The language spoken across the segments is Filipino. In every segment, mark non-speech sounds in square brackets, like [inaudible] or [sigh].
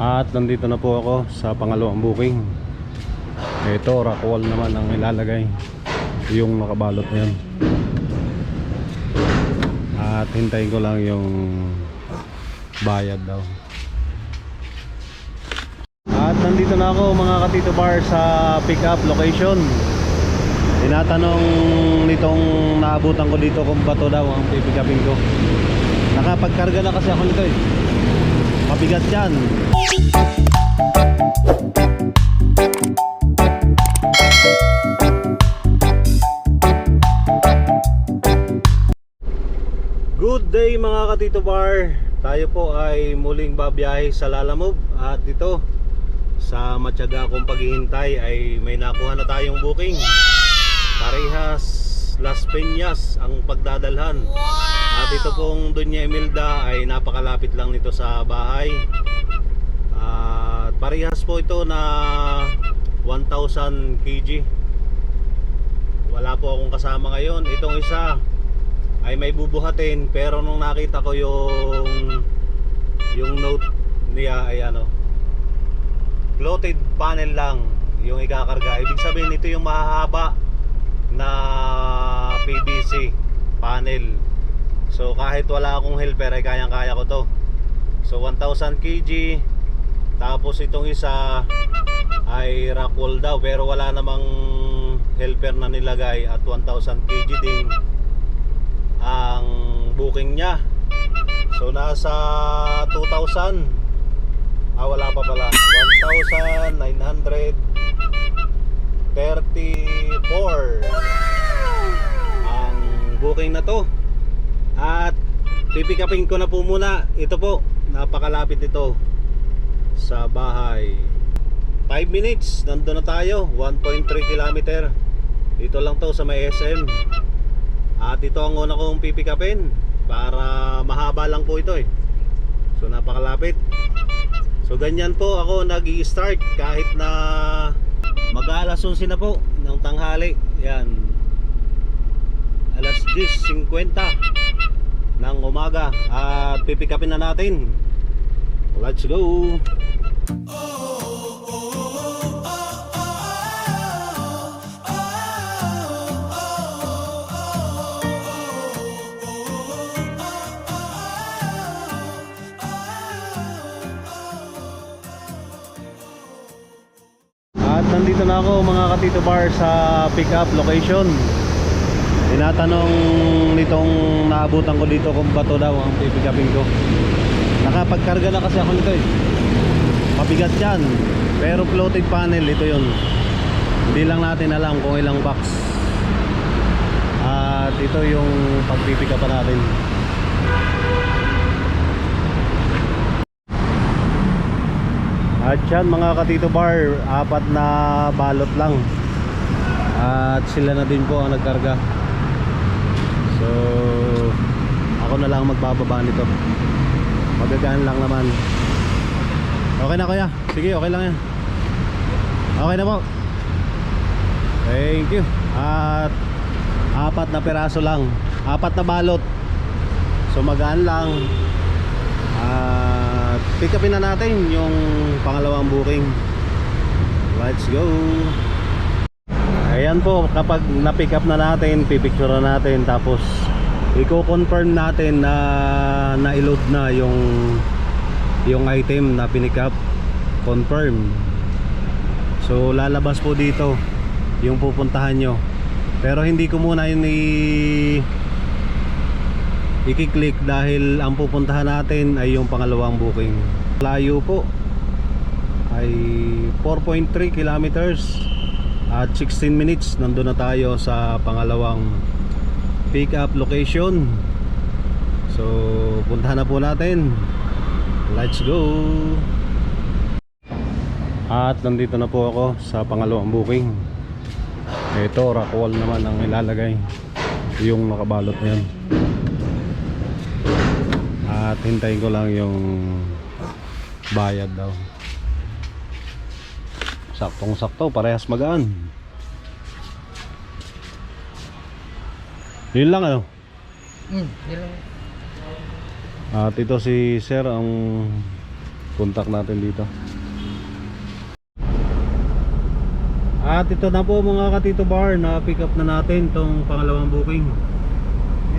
At nandito na po ako sa pangalawang booking. Ito, rock wall naman ang ilalagay. Yung nakabalot na yan. At hintayin ko lang yung bayad daw. At nandito na ako mga katito bar sa pick up location. Tinatanong nitong naabutan ko dito kung bato daw ang pipikapin ko. Nakapagkarga na kasi ako nito eh. Mabigat yan. Good day mga katito bar. Tayo po ay muling babiyahe sa Lalamove at dito sa matyaga kong paghihintay ay may nakuha na tayong booking. Parehas Las Peñas ang pagdadalhan. At ito pong Doña Emilda ay napakalapit lang nito sa bahay. At parehas po ito na 1,000 kg. Wala po akong kasama ngayon. Itong isa ay may bubuhatin pero nung nakita ko yung yung note niya ay ano floated panel lang yung ikakarga ibig sabihin ito yung mahahaba na PVC panel so kahit wala akong helper ay kayang kaya ko to. So 1000 kg. Tapos itong isa ay rock wall daw pero wala namang helper na nilagay at 1000 kg din ang booking niya. So nasa 2,000 ah wala pa pala. 1,934 ang booking na to at pipikapin ko na po muna ito po napakalapit ito sa bahay 5 minutes nandun na tayo 1.3 kilometer dito lang to sa may SM at ito ang una kong pipikapin para mahaba lang po ito eh. So napakalapit. So ganyan po ako nag start kahit na mag-alas 11 na po ng tanghali. Yan. Alas 10.50 ng umaga at pipikapin na natin. Let's go! At nandito na ako mga katito bar sa pick up location. Tinatanong nitong naabutan ko dito kung bato daw ang pipikapin ko. Nakapagkarga na kasi ako nito eh. Mabigat yan. Pero floated panel ito yun. Hindi lang natin alam kung ilang box. At ito yung pagpipikapan natin. At yan mga katito bar, apat na balot lang. At sila na din po ang nagkarga. So, ako na lang magbababa nito. Magagaan lang naman. Okay na kuya. Sige, okay lang yan. Okay na po. Thank you. At apat na peraso lang. Apat na balot. So magaan lang. At pick upin na natin yung pangalawang booking. Let's go. Ayan po, kapag na-pick up na natin, pipicture na natin tapos i-confirm natin na na-load na yung yung item na pinick up. Confirm. So lalabas po dito yung pupuntahan nyo. Pero hindi ko muna yun i i-click dahil ang pupuntahan natin ay yung pangalawang booking. Layo po ay 4.3 kilometers at 16 minutes nandun na tayo sa pangalawang pick up location. So puntahan na po natin. Let's go. At nandito na po ako sa pangalawang booking. Ito, rock wall naman ang ilalagay. Yung nakabalot na yan. At hintayin ko lang yung bayad daw. Saktong sakto, parehas magaan. Yun lang ano. Hmm, yun lang. At ito si Sir ang contact natin dito. At ito na po mga katito bar na pick up na natin tong pangalawang booking.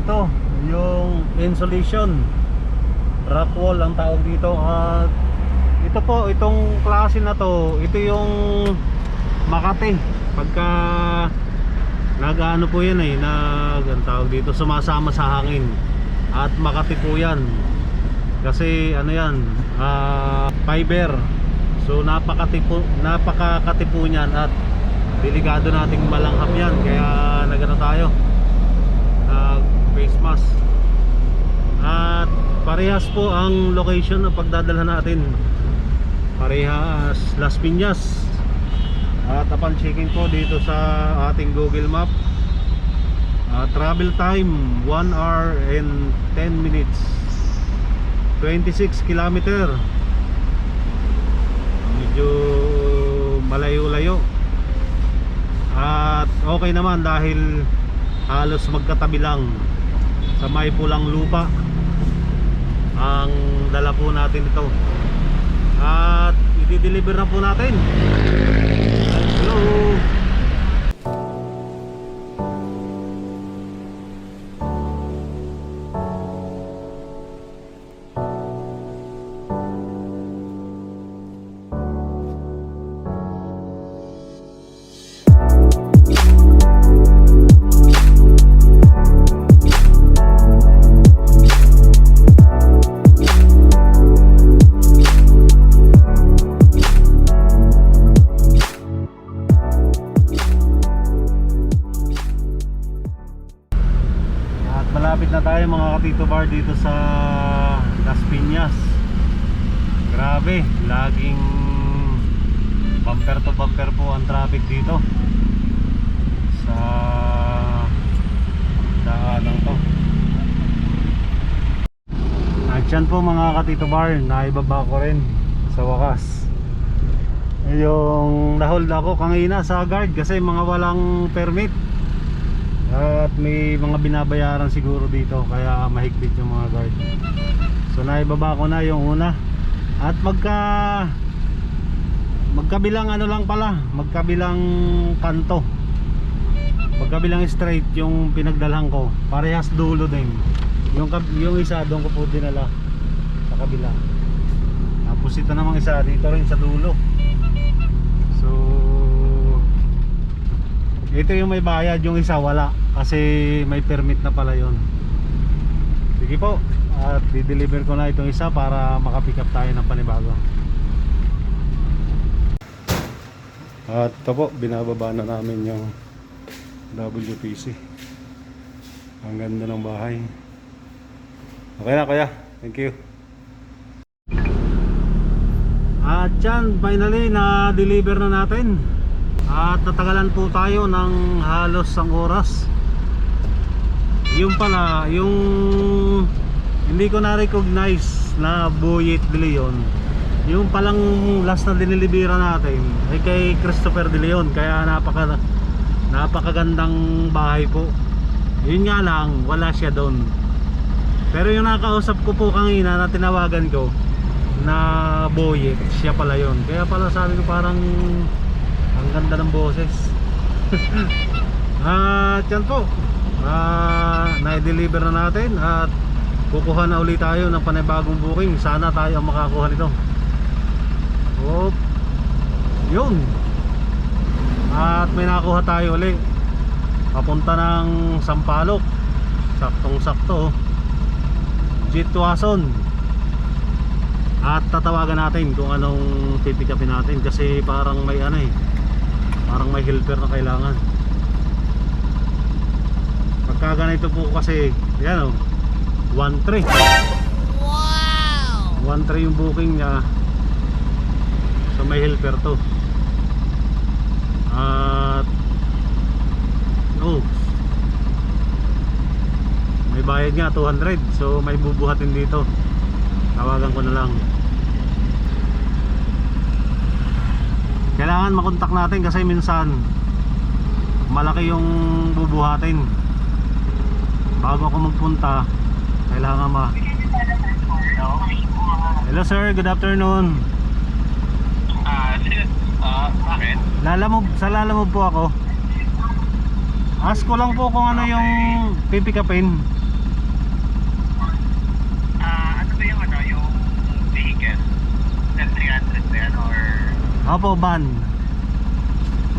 Ito, yung insulation rock wall ang tawag dito at ito po, itong klase na to, ito yung Makati. Pagka nagaano po yan eh, nag tawag dito, sumasama sa hangin. At Makati po yan. Kasi ano yan, ah, fiber. So napakati po, napakakati po niyan at delikado nating malanghap yan kaya nagano tayo nag face mask at parehas po ang location ng pagdadala natin parehas Las Piñas. At upon checking po dito sa ating Google Map. Ah, travel time 1 hour and 10 minutes. 26 kilometer. Medyo malayo-layo. At okay naman dahil halos magkatabi lang sa may pulang lupa ang dala po natin ito at i-deliver na po natin. Hello Grabe, laging bumper to bumper po ang traffic dito Sa daanan to At yan po mga katito bar, naibaba ko rin sa wakas Yung nahold ako kanina sa guard kasi mga walang permit at may mga binabayaran siguro dito kaya mahigpit yung mga guard. So naibaba ko na yung una. At magka magkabilang ano lang pala, magkabilang kanto. Magkabilang straight yung pinagdalhan ko. Parehas dulo din. Yung yung isa doon ko po dinala sa kabila. Tapos ito namang isa dito rin sa dulo. So ito yung may bayad, yung isa wala kasi may permit na pala yon. Sige po, at di-deliver ko na itong isa para makapick up tayo ng panibago. At ito po, binababa na namin yung WPC. Ang ganda ng bahay. Okay na kuya, thank you. At yan, finally na-deliver na natin. At natagalan po tayo ng halos ang oras. Yung pala, yung hindi ko na-recognize na Boyet De Leon. Yung palang last na dinilibira natin ay kay Christopher De Leon. Kaya napaka napakagandang bahay po. Yun nga lang, wala siya doon. Pero yung nakausap ko po kanina na tinawagan ko na Boyet, siya pala yon. Kaya pala sabi ko parang ang ganda ng boses. [laughs] at yan po. Ah, na-deliver na natin at kukuha na ulit tayo ng panibagong booking. Sana tayo ang makakuha nito. Hop. Yun. At may nakuha tayo ulit. Papunta ng Sampaloc. Saktong sakto. Jitwason. At tatawagan natin kung anong pipikapin natin kasi parang may ano eh parang may helper na kailangan pagka ganito po kasi yan o 1-3 wow! 1-3 yung booking niya. So may helper to. At oh may bayad nga 200 so may bubuhatin dito. Tawagan ko na lang. Kailangan makontak natin kasi minsan malaki yung bubuhatin. Bago ako magpunta kailangan ma Hello sir, good afternoon. Ah, uh, uh, bakit? Lalamove, sa Lalamove po ako. Ask ko lang po kung ano yung pipikapin. Ah, ano ba yung ano, yung vehicle? L300 ba yan or Opo, van.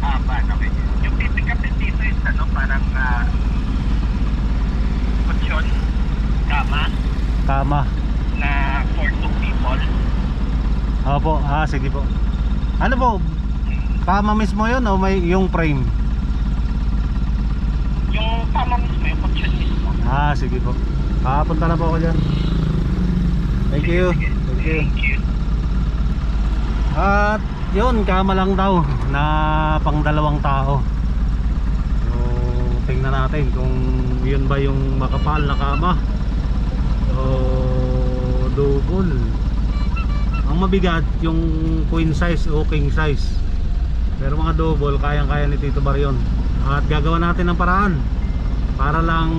ah, van, okay. Yung din dito is ano, parang ah, kutsyon, kama, Tama. na for two people. Opo, ah sige po. Ano po? Tama mismo yun o may yung frame? Yung kama mismo, yung kutsyon mismo. Ah, sige po. Papunta na po ako dyan. Thank you. Thank you. Thank you. At yun, kama lang daw na pang dalawang tao. So, tingnan natin kung yun ba yung makapal na kama. Double. Ang mabigat yung queen size o king size. Pero mga double, kayang-kaya ni Tito Bar yun. At gagawa natin ng paraan para lang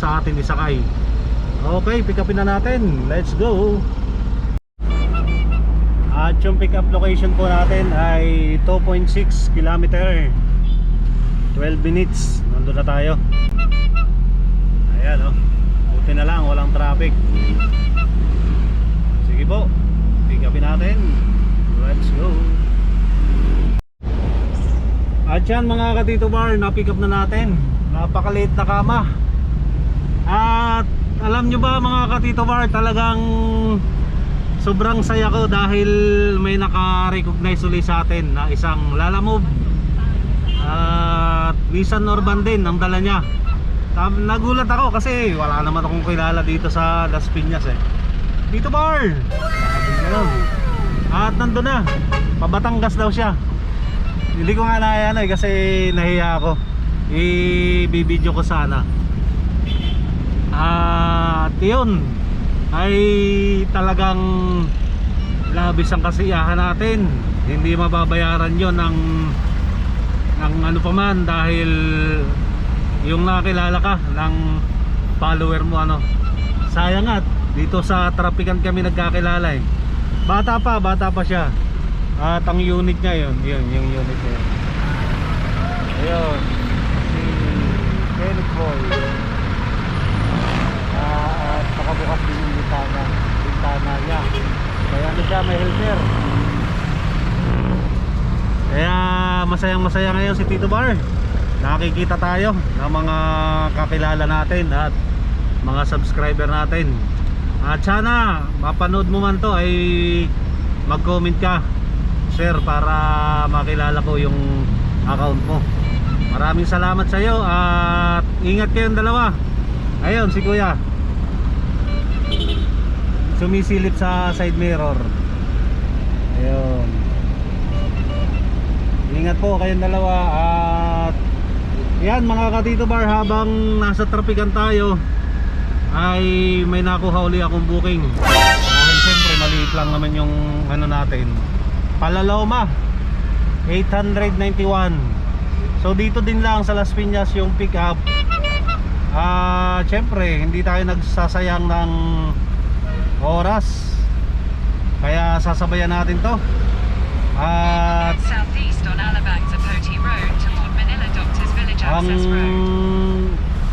sa atin isakay. Okay, pick upin na natin. Let's go. At yung pick up location po natin ay 2.6 kilometer 12 minutes Nandun na tayo Ayan o oh. Buti na lang walang traffic. Sige po Pick upin natin. Let's go. At yan mga katito bar Na-pick up na natin. Napakaliit na kama. At alam nyo ba mga katito bar Talagang sobrang saya ko dahil may naka-recognize ulit sa atin na isang Lalamove at Nissan Urban din ang dala niya nagulat ako kasi wala naman akong kilala dito sa Las Piñas eh. Dito bar! At nandun na. Pabatangas daw siya. Hindi ko nga naya ano eh kasi nahiya ako. I-video ko sana. At yun. Ay talagang labis ang kasiyahan natin. Hindi mababayaran yon ng ng ano pa man dahil yung nakilala ka ng follower mo ano? Sayang at dito sa trapikan kami nagkakilala eh. Bata pa bata pa siya. At ang unit niya yun yun yung unit niya. Ayun. Si Kenneth Boy. Ah, at nakabukas din yung bintana bintana niya. Kaya ano siya may helper. Kaya masayang masaya ngayon si Tito Bar nakikita tayo ng mga kakilala natin at mga subscriber natin. At sana mapanood mo man to ay mag comment ka share para makilala ko yung account mo. Maraming salamat sa iyo at ingat kayong dalawa. Ayun si kuya. Sumisilip sa side mirror. Ayun. Ingat po kayong dalawa at yan mga katito bar habang nasa trapikan tayo ay may nakuha uli akong booking. Dahil siyempre maliit lang naman yung ano natin. Palaloma 891 so dito din lang sa Las Piñas yung pick up Ah, syempre, hindi tayo nagsasayang ng oras. Kaya sasabayan natin 'to. At Southeast ang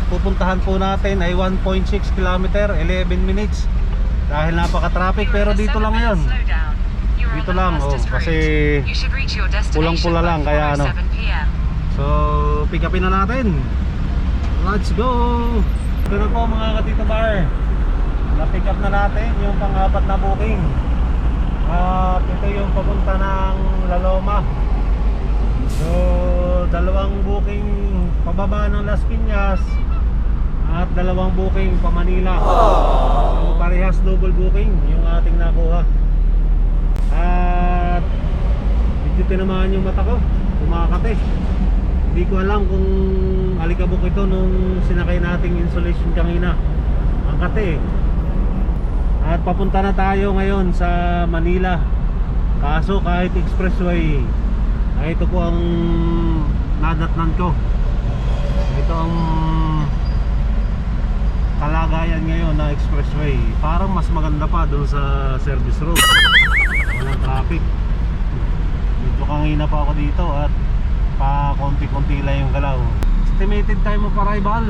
pupuntahan po natin ay 1.6 kilometer, 11 minutes. Dahil napaka-traffic pero dito lang 'yon. Dito lang, oh, kasi pulang-pula lang, kaya ano. So, pick upin na natin. Let's go! Ito na po mga katito bar. Na-pick up na natin yung pang-apat na booking. At ito yung papunta ng Laloma. So, dalawang booking pababa ng Las Piñas at dalawang booking pa Manila. So, parehas double booking yung ating nakuha. At medyo tinamaan yung mata ko. Kumakate. Hindi ko alam kung alikabok ito nung sinakay nating insulation kanina. Ang kate. At papunta na tayo ngayon sa Manila. Kaso kahit expressway, ay ito po ang nadatnan ko. Ito ang kalagayan ngayon na expressway. Parang mas maganda pa doon sa service road. Walang traffic. Medyo kangina pa ako dito at pa konti-konti lang yung galaw. Estimated time of arrival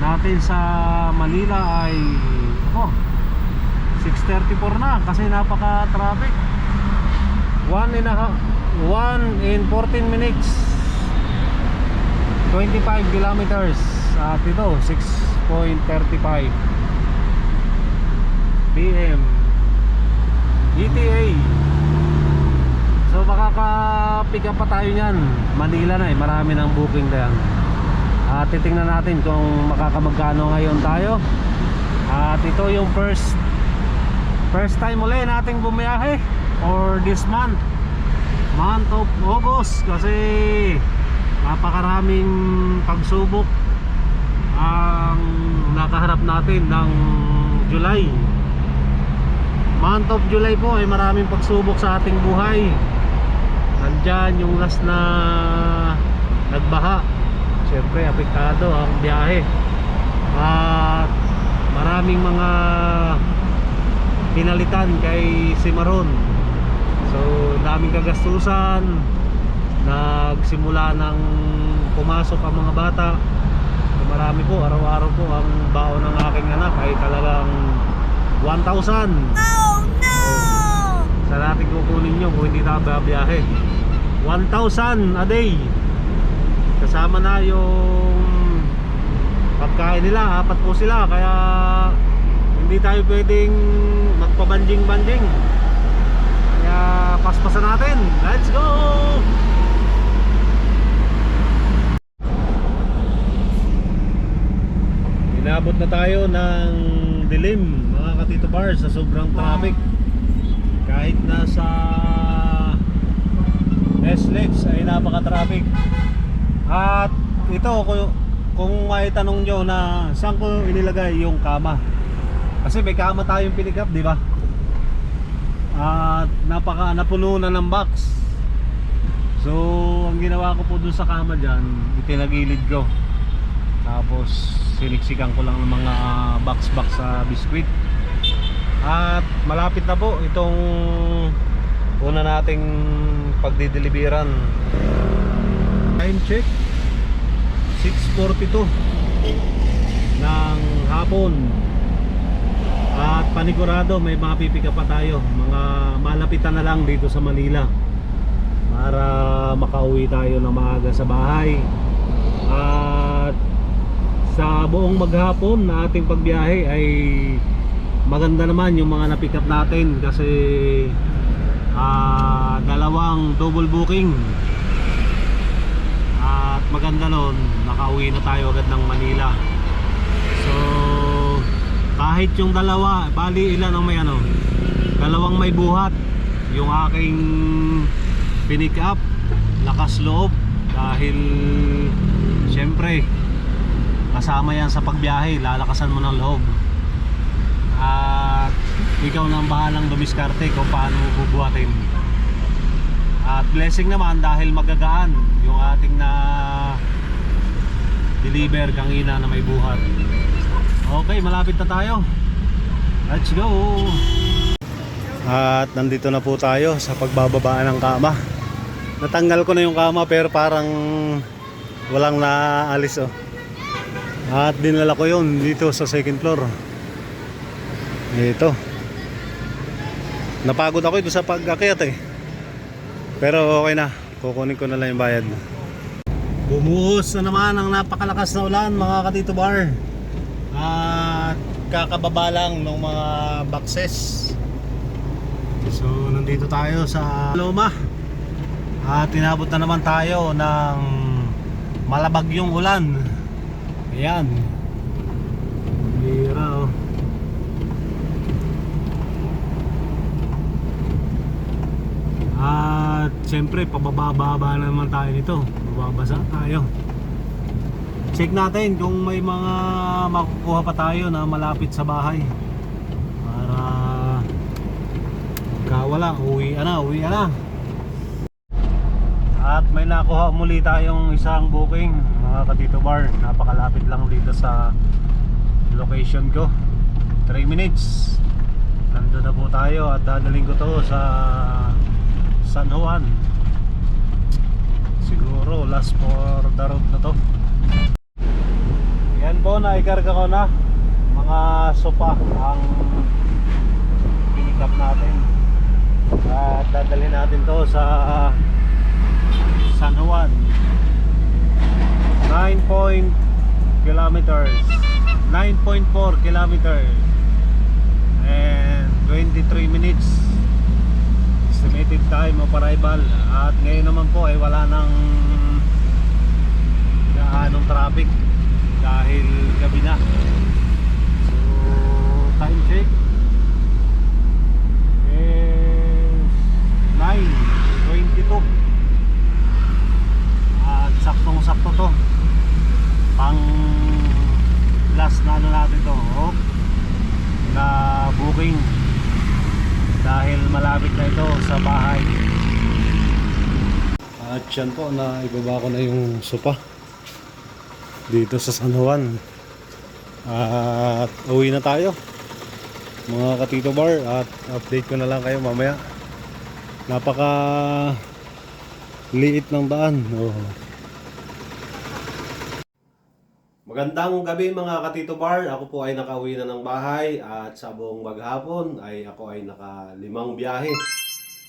natin sa Manila ay ako 6.34 na kasi napaka-traffic 1 in a ha- 1 in 14 minutes. 25 kilometers. At ito 6.35 PM ETA so makaka-pick up pa tayo nyan Manila na eh. Marami ng booking na at titingnan natin kung makakamagkano ngayon tayo. At ito yung first first time uli nating bumiyahe for this month month of August kasi napakaraming pagsubok ang nakaharap natin ng July. Month of July po ay maraming pagsubok sa ating buhay. Nandyan yung last na nagbaha. Syempre apektado ang biyahe. At maraming mga pinalitan kay Cimarron so daming kagastusan. Nagsimula ng pumasok ang mga bata. So, marami po araw-araw po ang baon ng aking anak ay talagang 1,000 oh no! Sa natin kukunin nyo kung hindi tayo babiyahe. 1,000 a day. Kasama na yung pagkain nila apat po sila kaya hindi tayo pwedeng magpabanjing-banjing paspasan natin. Let's go! Inabot na tayo ng dilim mga katito bar sa sobrang traffic. Kahit nasa SLEX ay napaka-traffic. At ito kung, kung may tanong nyo na saan ko inilagay yung kama. Kasi may kama tayong pick up di ba at napaka napuno na ng box. So ang ginawa ko po dun sa kama dyan itinagilid ko. Tapos siniksikan ko lang ng mga box box sa biskwit. At malapit na po itong una nating pagdideliveran. Time check 6.42 ng hapon at panigurado may mapipika pa tayo. Mga malapitan na lang dito sa Manila. Para makauwi tayo ng maaga sa bahay. At sa buong maghapon na ating pagbiyahe ay maganda naman yung mga na-pick natin. Kasi ah, dalawang double booking. At maganda nun nakauwi na tayo agad ng Manila kahit yung dalawa bali ilan ang may ano? Dalawang may buhat. Yung aking pinick up lakas loob. Dahil syempre kasama yan sa pagbiyahe lalakasan mo ng loob. At ikaw nang bahalang dumiskarte kung paano bubuhatin. At blessing naman dahil magagaan yung ating na deliver kangina na may buhat okay malapit na tayo. Let's go. At nandito na po tayo sa pagbababaan ng kama. Natanggal ko na yung kama pero parang walang naalis oh. At dinala ko yun dito sa second floor. Ito. Napagod ako ito sa pag-akyat eh. Pero okay na. Kukunin ko na lang yung bayad. Bumuhos na naman ang napakalakas na ulan mga katito bar at kakababa lang ng mga boxes. So nandito tayo sa Loma. At tinabot na naman tayo ng malabagyong ulan. Ayan. Bira oh. At siyempre pababa-baba na naman tayo nito. Bababasa tayo. Check natin kung may mga makukuha pa tayo na malapit sa bahay. Para kawala, uwi na, uwi na. At may nakuha muli tayong isang booking mga katito bar. Napakalapit lang dito sa location ko 3 minutes nandun na po tayo at dadaling ko to sa San Juan siguro last for the road na to yan po naikarga ko na mga sopa ang pinikap natin. At dadalhin natin to sa San Juan. 9 point kilometers. 9.4 kilometers. And 23 minutes. Estimated time of arrival. At ngayon naman po ay wala nang gaanong traffic dahil gabi na. So time check. Is 9.22 at saktong sakto to. Pang last na ano natin to oh, na booking. Dahil malapit na ito sa bahay. At yan po na ibaba ko na yung sopa dito sa San Juan at uwi na tayo mga katito bar at update ko na lang kayo mamaya napaka liit ng daan oh. Magandang gabi mga katito bar. Ako po ay nakauwi na ng bahay at sa buong maghapon ay ako ay nakalimang biyahe.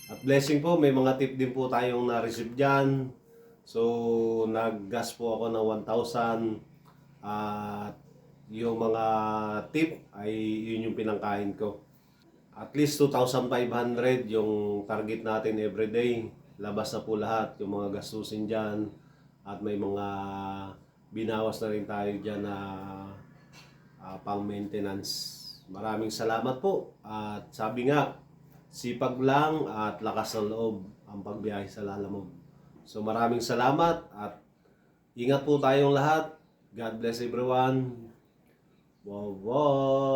At blessing po, may mga tip din po tayong na-receive dyan. So, naggas po ako ng 1,000 at yung mga tip ay yun yung pinangkain ko. At least 2,500 yung target natin everyday. Labas na po lahat yung mga gastusin dyan at may mga binawas na rin tayo dyan na ah, pang maintenance. Maraming salamat po. At sabi nga, sipag lang at lakas ng loob ang pagbiyahe sa Lalamog. So maraming salamat at ingat po tayong lahat. God bless everyone. Bye-bye.